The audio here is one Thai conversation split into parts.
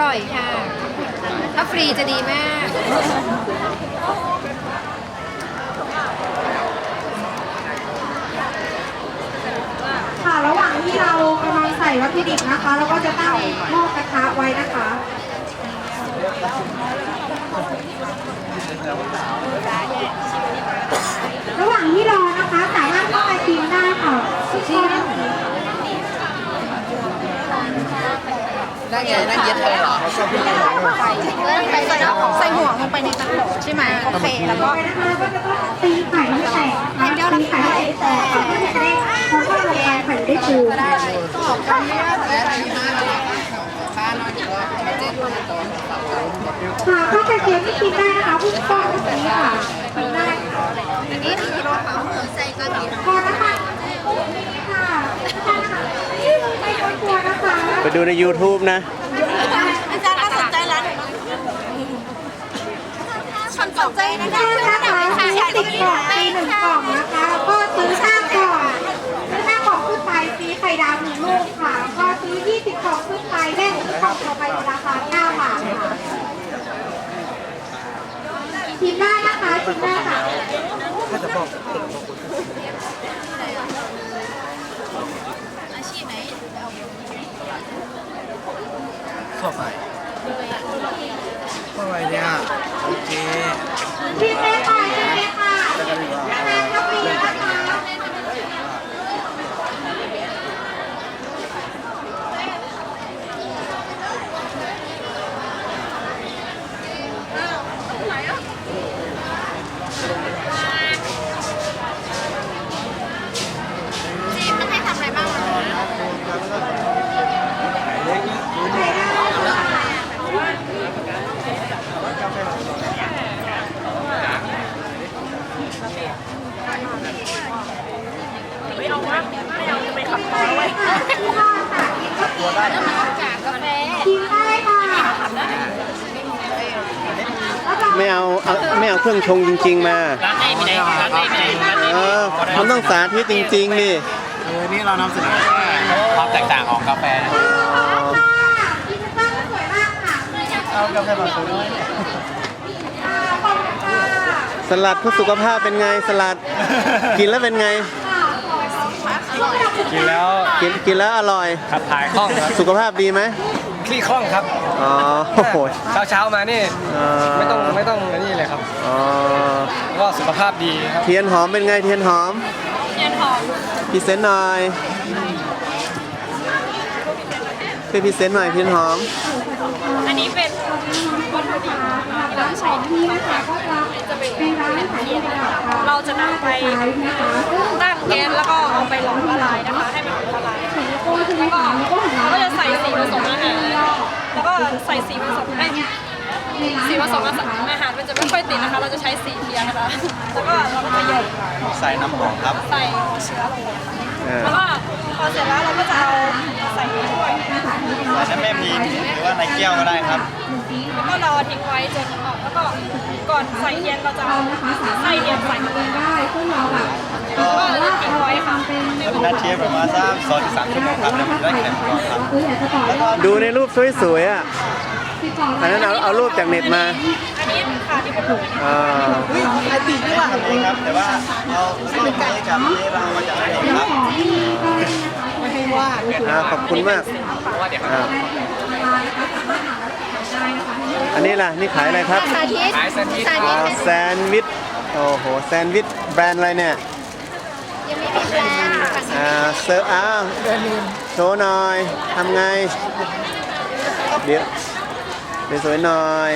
ร่อยค่ะ ถ้าฟรีจะดีมาก ค่ะ ระหว่างที่เรากำลังใส่วัตถุดิบนะคะเราก็จะตั้งหม้อกระทะไว้นะคะระหว่างที่รอนะคะ สามารถเข้ามาชิมได้ค่ะชิม นั่งไงนั่งเย็ดเลยเหรอใส่หัวลงไปในตะโขใช่ไหมโอเคแล้วก็ไปนะคะก็จะต้องตีไข่ให้แตกนะคะตีไข่ให้แตกก่อนที่จะได้เพราะว่าลงไปไข่ได้ฟูค่ะข้าวไข่เจียวที่กินได้นะคะผู้ป้อนแบบนี้ค่ะกินได้ค่ะอันนี้คือรสของใส่กระดิ่งพอนะคะค่ะไม่ต้องกลัวนะคะ ไป ดูใน YouTube นะ อาจารย์ถ้าสนใจร้านฉันสนใจนะได้นะคะซื้อสิบกล่องฟรีหนึ่งกล่องนะคะแล้วก็ซื้อห้ากล่องซื้อห้ากล่องขึ้นไปฟรีไข่ดาวหนึ่งลูกค่ะแล้วก็ซื้อยี่สิบกล่องขึ้นไปได้หนึ่งกล่องต่อไปในราคาเก้าบาทค่ะชิมได้นะคะชิมได้ค่ะ อาชีพไหน ทั่วไปทั่วไปเนี่ยโอเค ชิมได้ค่ะชิมได้ค่ะนะคะกาแฟนะคะ จีนมันให้ทำอะไรบ้างอะ ชิมได้ค่ะ ไม่เอาเอาไม่เอาเค รื่องชงจริง ๆ มาร้านไหนมีไหนร้านไหนมีไหนร้านไหนเออมันต้องสาธิตจริงๆนี่เออนี่เรานำเสนอความแตกต่างของกาแฟนะกินบ้างสวยมากค่ะเอากาแฟแบบสวยน้อยขอบคุณค่ะสลัดเพื่อสุขภาพเป็นไงสลัด กินแล้วเป็นไง กินแล้วกินกินแล้วอร่อยขับถ่ายคล่องครับสุขภาพดีไหมคลี่คล่องครับ อ๋อโอ้โหเช้าเช้าๆมานี่เอ่อไม่ต้องไม่ต้องอันนี่เลยครับอ๋อแล้วก็สุขภาพดีครับ เทียนหอมเป็นไงเทียนหอมเทียนหอมพรีเซนต์หน่อยช่วยพรีเซนต์หน่อยเทียนหอม อันนี้เป็นวัตถุดิบที่เราใช้นี่นะคะก็จะเป็นร้านขายที่ระดับค่ะเราจะนำไปขายนะคะซึ่งตั้งแก๊สแล้วก็เอาไปหลอมละลายนะคะ ให้มันละลายโก้ใช่ไหมคะแล้วก็ของเราเราก็จะใส่สีผสมอาหาร แล้วก็ใส่สีผสมเอ้ยสีผสมอาหารอาหารมันจะไม่ค่อยติดนะคะ เราจะใช้สีเทียนนะคะ แล้วก็เราก็จะหยดใส่น้ำหอมครับ ใส่หัวเชื้อลงไปอ่า แล้วก็พอเสร็จแล้วเราก็จะเอาใส่ในถ้วยใส่น้ำแม่พิมพ์หรือว่าในแก้วก็ได้ครับแล้วก็รอทิ้งไว้จนออกแล้วก็ก่อนใส่เทียนเราจะเอาไส้เทียนใส่ลงไปได้ซึ่งเราแบบแล้วก็จะทิ้งไว้ค่ะนัดเทียบประมาณสักสองถึงสามชั่วโมงครับแล้วได้แข็งก่อนครับคืออยากจะต่อยอดดูในรูปสวยๆอะติดต่ออันนั้นเอาเอารูปจากเน็ตมา อันนี้ค่ะที่เป็นรูปอ่าไอติมนี่ว่าทำเองครับ แต่ว่าเราเราไม่กับที่เรามาจากไหนครับของที่ก็นะคะไม่ให้ว่าอ่าขอบคุณมากเพราะว่าเดี๋ยวอ่าอันนี้ล่ะ นี่ขายอะไรครับ สาธิตขายแซนด์วิชสาอ๋ธิอตแซนด์วิช โอ้โห แซนด์วิชแบรนด์อะไรเนี่ย ยังไม่มีแบรนด์ค่ะอ่าเซิร์ฟอ้าวโชว์หน่อย ทำไง เดี๋ยวเดี๋ยวสวยหน่อย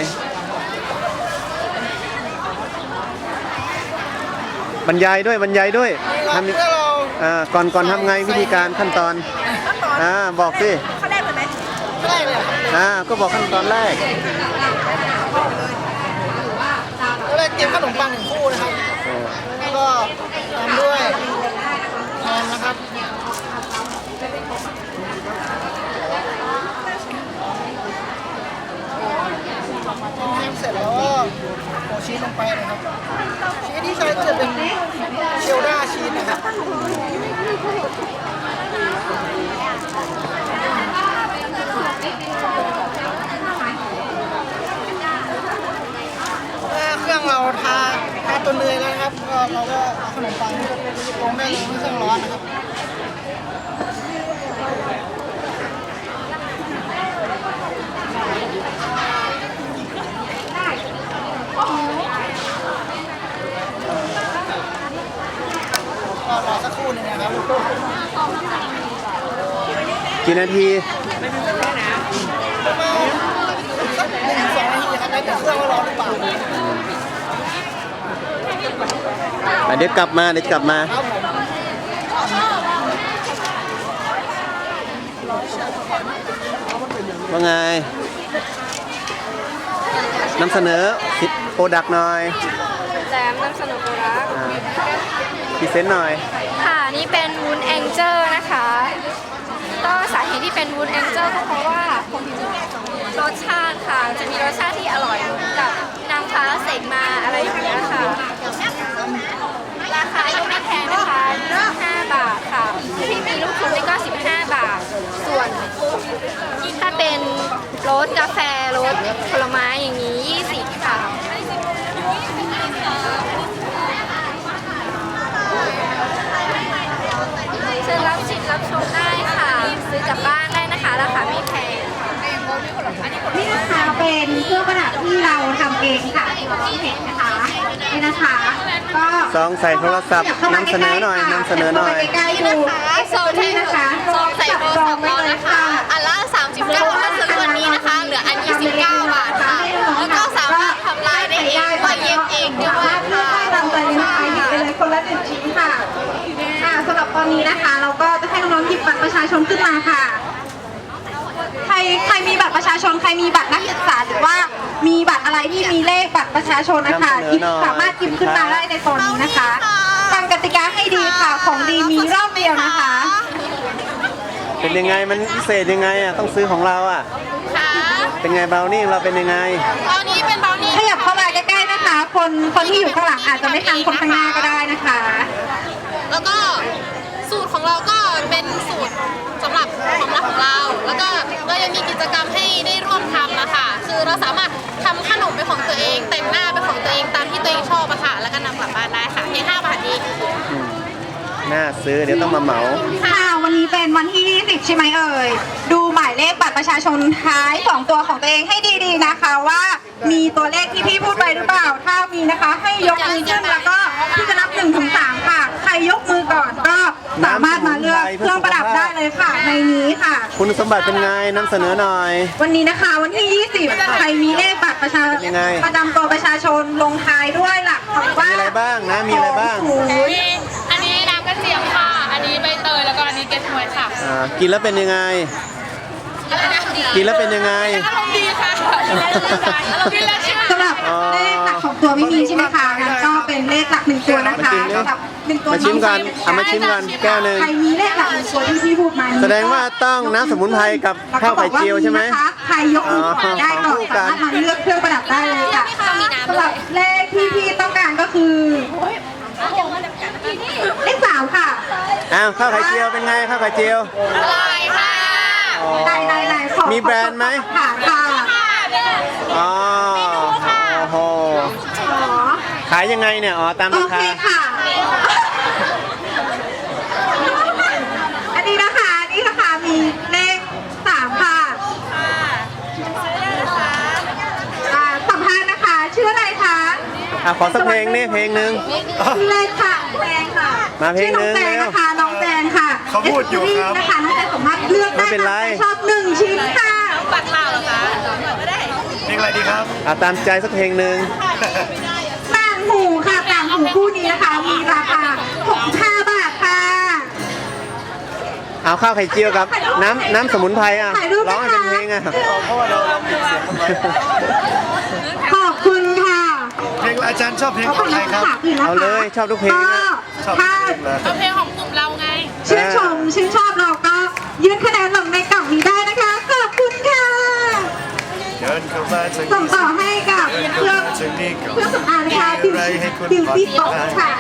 บรรยายด้วยบรรยายด้วยทำอ่าก่อนก่อนทำไงวิธีการขั้นตอนอ่าบอกสิเขาได้ไหมอ่าก็บอกขั้นตอนแรกก็เลยเตรียมขนมปังหนึ่งคู่นะครับแล้วก็ตามด้วยแฮมนะครับแฮมเสร็จแล้วก็โปะชีสลงไปนะครับ ชีสที่ใช้ก็จะเป็นเชลดาชีสนะครับ จนเหนื่อยแล้วนะครับ ก็เอาขนมปังลงได้เลยไม่ต้องร้อนนะครับก็รอสักครู่หนึงนะครับกี่นาทีประมาณสักหนึ่งสองนาทีครับแล้วแต่เครื่องว่าร้อนหรือเปล่า เดี๋ยวกลับมาเดี๋ยวกลับมาครับผมว่าไงนำเสนอโปรดักต์หน่อยแจมนำเสนอโปรดักต์อ่าพรีเซนต์หน่อย ค่ะ นี่เป็นวูนแองเจิลนะคะ ก็สาเหตุที่เป็นวูนแองเจิลก็เพราะว่า รสชาติค่ะ จะมีรสชาติที่อร่อยเหมือนกับนางฟ้าเสกมาอะไรอย่างเงี้ยค่ะ ราคาก็ไม่แพงนะคะ25บาทค่ะที่มีลูกชุบนี่ก็ 15 บาท ส่วนถ้าเป็นรสกาแฟรส ผลไม้อย่างนี้ 20 ค่ะ เชิญรับชิมรับชมได้ค่ะ ซื้อกลับบ้านได้นะคะ ราคาไม่แพงนี่นะคะเป็นเครื่องประดับที่เราทำเองค่ะที่เห็นนะคะ นี่นะคะ ก็ซองใส่โทรศัพท์นำเสนอหน่อยนำเสนอหน่อย ใกล้ๆดูซองใส่นี่นะคะซองใส่โทรศัพท์ไว้เราเลยนะคะ อันละ 39ถ้าซื้อวันนี้นะคะ เหลืออัน 29 บาทค่ะ แล้วก็สามารถทำลายได้เองด้วยเย็บเองด้สาวยมารถเลือกค่ะได้ตามใจเลยนะคะหยิบไปเลยคนละหนึ่งชิ้นค่ะ ค่ะสำหรับตอนนี้นะคะ เราก็จะให้น้องๆหยิบบัตรประชาชนขึ้นมาค่ะใครใครมีบั ตรประชาชนใครมีบัตรนักศึกษาหรือว่ามีบัตรอะไรที่มีเลขบัตรประชาชนนะคะนำเสนอหยิบหน่อยสามารถหยิบขึ้นมาได้ในตอนนี้นะคะฟังกติกาให้ดีค่ะของดีมีรอบเดียวนะคะ เป็นยังไงมันพิเศษยังไงอะต้องซื้อของเราอะค่ะเป็นไงเบลนี่เราเป็นยังไงตอนนี้เป็นเบลนี่ขยับเข้ามาใกล้ๆนะคะ คนคนที่อยู่ข้างหลังอาจจะไม่ทันคนข้างหน้าก็ได้นะคะ แล้วก็สูตรของเราก็เป็นสูตร ซื้อเดี๋ยวต้องมาเหมา ค่ะวันนี้เป็นวันที่20ใช่ไหมเอ่ย ดูหมายเลขบัตรประชาชนท้าย2ตัวของตัวเองให้ดีๆนะคะว่า มีตัวเลขที่พี่พูดไปหรือเปล่า ถ้ามีนะคะ ให้ยกมือขึ้นแล้วก็พี่จะนับ1นถึงสค่ะ ใครยกมือก่อนก็สามารถมาเลือกเครื่องประดับได้เลยค่ะ ในนี้ค่ะ คุณสมบัติเป็นไงนำเสนอหน่อย วันนี้นะคะวันที่ 20 ใครมีเลขบัตรประชายังไง ประจำตัวประชาชนลงท้ายด้วยหลักคำว่ามีอะไรบ้างนะมีอะไรบ้าง ศูนย์ กินแล้วเป็นยังไง กินแล้วเป็นยังไง อารมณ์ดีค่ะอารมณ์ดีแล้วใช่ไหมสำหรับเลขหลักของตัวไม่มีใช่ไหมคะงั้นก็เป็นเลขหลักหนึ่งตัวนะคะมาชิมดิสำหรับหนึ่งตัวมาชิมกันที่เอามาชิมกันแก้วหนึ่ง ใครมีเลขหลักหนึ่งตัวที่พี่พูดมาแสดงว่าต้องน้ำสมุนไพรกับข้าวไข่เจียวใช่ไหมแล้วก็บอกว่านะคะใครยกมือก่อนได้ก่อนอ๋อสามารถมาเลือกเครื่องประดับได้เลยค่ะสำหรับเลขที่พี่ต้องการก็คือ เลขสามค่ะอ้าวข้าวไข่เจียวเป็นไงข้าวไข่เจียว อร่อยค่ะอ๋อได้ได้ได้ขอมีแบรนด์ไหมค่ะค่ะ อ๋อโอ้โหขอขายยังไงเนี่ยอ๋อตามโอราเคคาค่ะ อันนี้นะคะอันนี่นะคะมีเลขสามค่ะอ่าสัมภาษณ์นะคะ ชื่ออะไรคะ อะขอสักเพลงนี่เพลงหนึ่ง ชื่ออะไรค่ะ แจงค่ะมาเพลงหนึ่งชื่อน้องแจงนะคะน้องแจงค่ะเขาพูดอยู่ครับ นะคะน้องแจงสามารถเลือกได้ไม่เป็นไรตามใจชอบหนึ่งชิ้นค่ะ ปัดข่าวเหรอคะก็ได้เพลงอะไรดีครับอะตามใจสักเพลงหนึ่งต่างหูค่ะต่างหูคู่นี้นะคะ มีราคา65บาทค่ะ เอาข้าวไข่เจียวกับ น้ำน้ำสมุนไพรอะถ่ายรูปไหมร้องให้เป็นเพลงอะเพราะว่าเราเราปิดเสียงทำไม ขอบคุณค่ะ เพลง อาจารย์ชอบเพลงขอบขอคุงณใครนะคคะรับอื่นนะคะเอาเลยชอบทุกเพลงนะชอบถ้าเพลงเลยเอาเพลงของกลุ่มเราไง ชื่นชมชื่นชอบเราก็ยื่นคะแนนลงในกล่องนี้ได้นะคะ ขอบคุณค่ะเดินเข้ามาทางส่งนี้ต่อให้กับเดินเคเข้ารื่องมาทางนี้ก่อนเครื่องสำอางนะคะมีบิวอะไรให้คุณบิวผ่อนตี้คโต๊ะลายค่ะ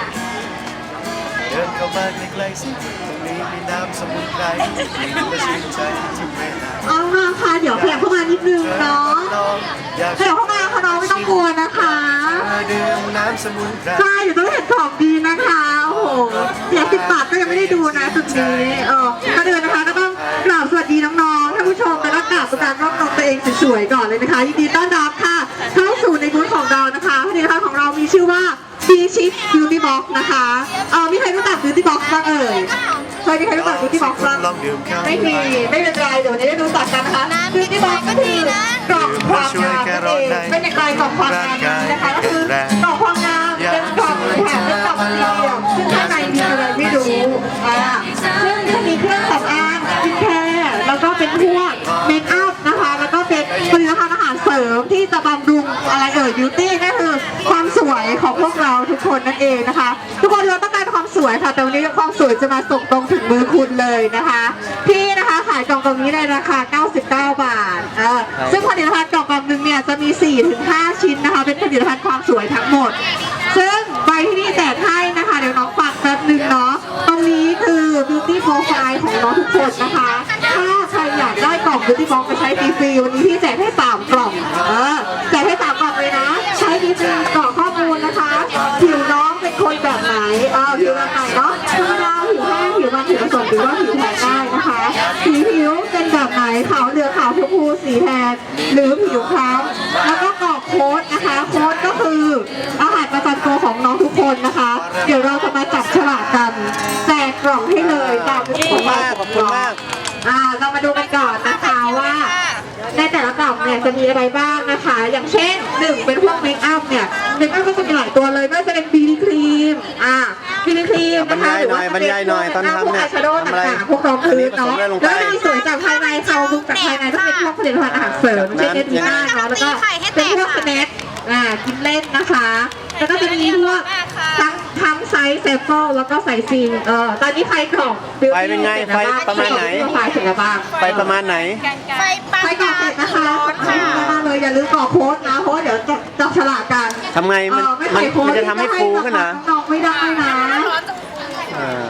เดินเข้ามาใกล้ๆสิตรงนี้ มีน้ำสมุนไพรมีและชื่นใจทุกเวลาเอาละค่ะเดี๋ยวขยับเข้ามานิดนึงเนาะลองอยากขยับเข้ามาค่ะน้องไม่ต้องกลัวนะคะเธอดื่มน้ำสมุนไพรใช่เดี๋ยวต้องเห็นของดีนะคะโอ้โหเสียสิบบาทก็ยังไม่ได้ดูนะจุดนี้เออก่อนอื่นนะคะก็ต้องกราบสวัสดีน้องๆท่านผู้ชมแล้วก็กราบประการรอบนองตัวเองสวยๆก่อนเลยนะคะยินดีต้อนรับค่ะเข้าสู่ในบูธของเรานะคะผลิตภัณฑ์ของเรามีชื่อว่าบีชิคบิวตี้บ็อกนะคะ เออมีใครรู้จักบิวตี้บ็อกบ้างเอ่ย เคยมีใครรู้จักบิวตี้บ็อกบ้างลองดื่มเข้าไม่มีไม่เป็นไรเดี๋ยววันนี้ได้รู้จักกันนะคะบิวตี้บ็อกก็คือกล่องความงามนั่นเองเป็นอย่างไรกล่องความงามนี้นะคะก็คือกล่องความงามเป็นกล่องแถมเป็นกล่องสี่เหลี่ยม รเสริมที่จะบำรุงอะไรเอ่ยบิวตี้ก็คือความสวยของพวกเราทุกคนนั่นเองนะคะ ทุกคนเราต้องการความสวยค่ะแต่วันนี้ความสวยจะมาส่งตรงถึงมือคุณเลยนะคะพี่นะคะขายกล่องตรงนี้ในราคา 99 บาทเออซึ่งผลิตภัณฑ์กล่องกล่องหนึงเนี่ยจะมี 4-5 ชิ้นนะคะ เป็นผลิตภัณฑ์ความสวยทั้งหมด ซึ่งใบที่นี่แจกให้นะคะเดี๋ยวน้องฟังแป๊บนึงเนาะตรงนี้คือ beauty profile ของน้องทุกคนนะคะ ถ้าใครอยากได้กล่อง beauty box ไปใช้ฟรีๆวันนี้พี่แจกให้3 รือว่าผิวแทนได้นะคะ สีผิวเป็นแบบไหนขาวเหลืองขาวชมพูสีแทนหรือผิวคล้ำแล้วก็กรอกโค้ดนะคะโค้ดก็คืออาหารประจำตัวของน้องทุกคนนะคะ เดี๋ยวเราจะมาจับฉลากกัน แจกกล่องให้เลยตามที่ขอบคุณมากขอบคุณมากอ่าเรามาดูกันก่อนนะคะว่า ในแต่ละกล่องเนี่ยจะมีอะไรบ้างนะคะ อย่างเช่นหนึ่งเป็นพวกเมคอัพเนี่ยเมคอัพก็จะมีหลายตัวเลยไม่ว่าจะเป็นบีบีครีมอ่าบีบีครีมนะคะบรรยายหน่อยบรรยายหน่อยตอนทำเนี่ยพวกอายแชโดว์ทำอะไรต่างๆพวกรองพื้นเนาะอันนี้ผสมอะไรลงไปแล้วก็มีสวยจากภายในเขาบุกจากภายในต้องเป็นพวกผลิตภัณฑ์อาหารเสริมเช่นเนทีน่าเนาะแล้วก็เป็นพวกสแน็คอ่ากินเล่นนะคะแล้วก็จะมีพวกทั้งทั้งไซส์เซฟเฟิลแล้วก็ไซส์ซีนเออตอนนี้ใครกล่องไฟเป็นไงไฟประมาณไหนไฟเสร็จแล้วบ้างไปประมาณไหนไฟปังไปก่อนเสร็จ นะคะใครทำมาเลยอย่าลืมกรอกโค้ดนะเพราะว่าเดี๋ยวจะจับฉลากกันทำไงมันเออไม่มันใส่โค้ดมันจะทำให้ฟูขึ้นนะ น้องไม่ได้นะเออ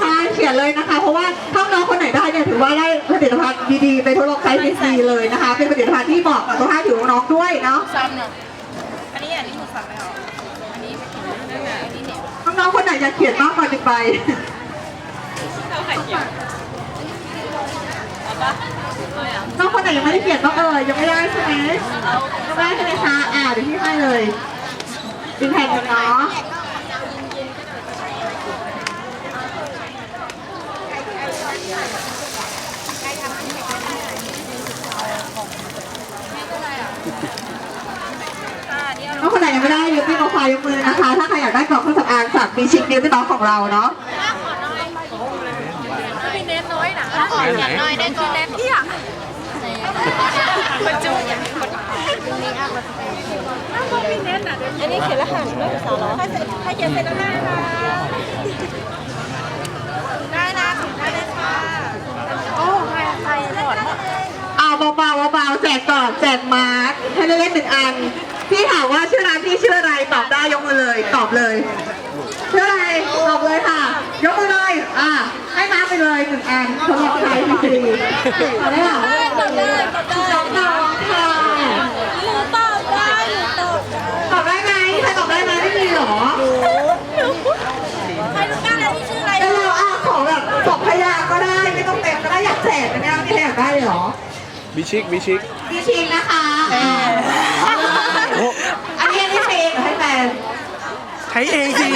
ใช่เขียนเลยนะคะ เพราะว่าถ้าน้องคนไหนได้เนี่ยถือว่าได้ผลิตภัณฑ์ดีๆไปทดลองใช้ฟรีๆเลยนะคะ เป็นผลิตภัณฑ์ที่เหมาะกับสภาพผิวของน้องด้วยเนาะน้องๆคนไหนอยากเขียนมากกว่าหนึ่งใบ น้องคนไหนยังไม่ได้เขียนบ้างเออยังไม่ได้ใช่ไหมยังไม่ได้ใช่ไหมคะอ่าเดี๋ยวพี่ให้เลยเป็นแผ่นหนึ่งเนาะถ้าคนไหนยังไม่ได้ยกมือขวายกมือนะคะ ถ้าใครอยากได้กล่องเครื่องสำอางจากบีชิคดิวที่น้องของเราเนาะ พี่เน็ต น้อยนะขออย่างน้อยได้ก็เน็ตที่อะประจุอย่างคนอันนี้เขียนรหัสด้วยภาษาล้อให้เขียนเสร็จแล้วได้นะได้นะได้เลยค่ะโอ้ใครใครหลอดเอาเบาๆเบาๆแจกก่อนแจกมาร์คให้ได้เล่นหนึ่งอันพี่ถามว่าชื่อร้านพี่ชื่ออะไรตอบได้ยกมือเลย ตอบเลยชื่ออะไรตอบเลยค่ะ ยกมือเลย อะให้มาไปเลยหนึ่งอันสำหรับใครที่ฟรีตอบได้ค่ะตอบได้ตอบได้น้องค่ะหนูตอบได้หนูตอบตอบได้ไหมใครตอบได้ไหมไม่มีหรอใครรู้บ้างแล้วที่ชื่ออะไรแล้วเราอะขอแบบสองพยางค์ก็ได้ไม่ต้องเต็มก็ได้อยากแจกนะเนี่ยไม่ได้อยากได้เลยเหรอบิชิกบิชิกพี่ชิงนะคะอันนี้พี่ชิงให้แฟนใช้เองสิ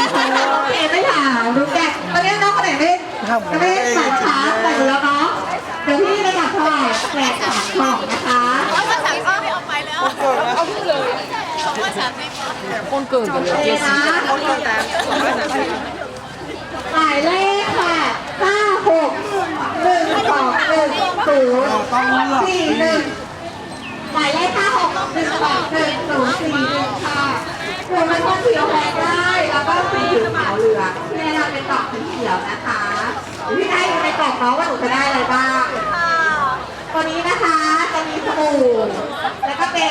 โอเคไม่ถามรู้แก อนนี้น้องคนไหนไม่ไม่ได้ใส่ช้าใส่อยู่แล้วเนาะเดี๋ยวพี่ระดับเท่าไหร่แจกสามกล่องนะคะเอาภาษาก็ไม่ออกไปแล้วเอาพูดเลยเอาภาษาไม่พอโอเคนะหมายเลขค่ะห้าหกหนึ่งสองหนึ่งศูนย์สี่หนึ่งหมายเลขห้าหกหนึ่งสองหนึ่งศูนย์สี่หนึ่งค่ะ คุณมันก็เขียวแดงได้ แล้วก็สีขาวเหลืองที่แนะนำเป็นกล่องสีเขียวนะคะเดี๋ยวพี่ให้ดูในกล่องน้องว่าหนูจะได้อะไรบ้างตัวนี้นะคะจะมีสบู่แล้วก็เป็น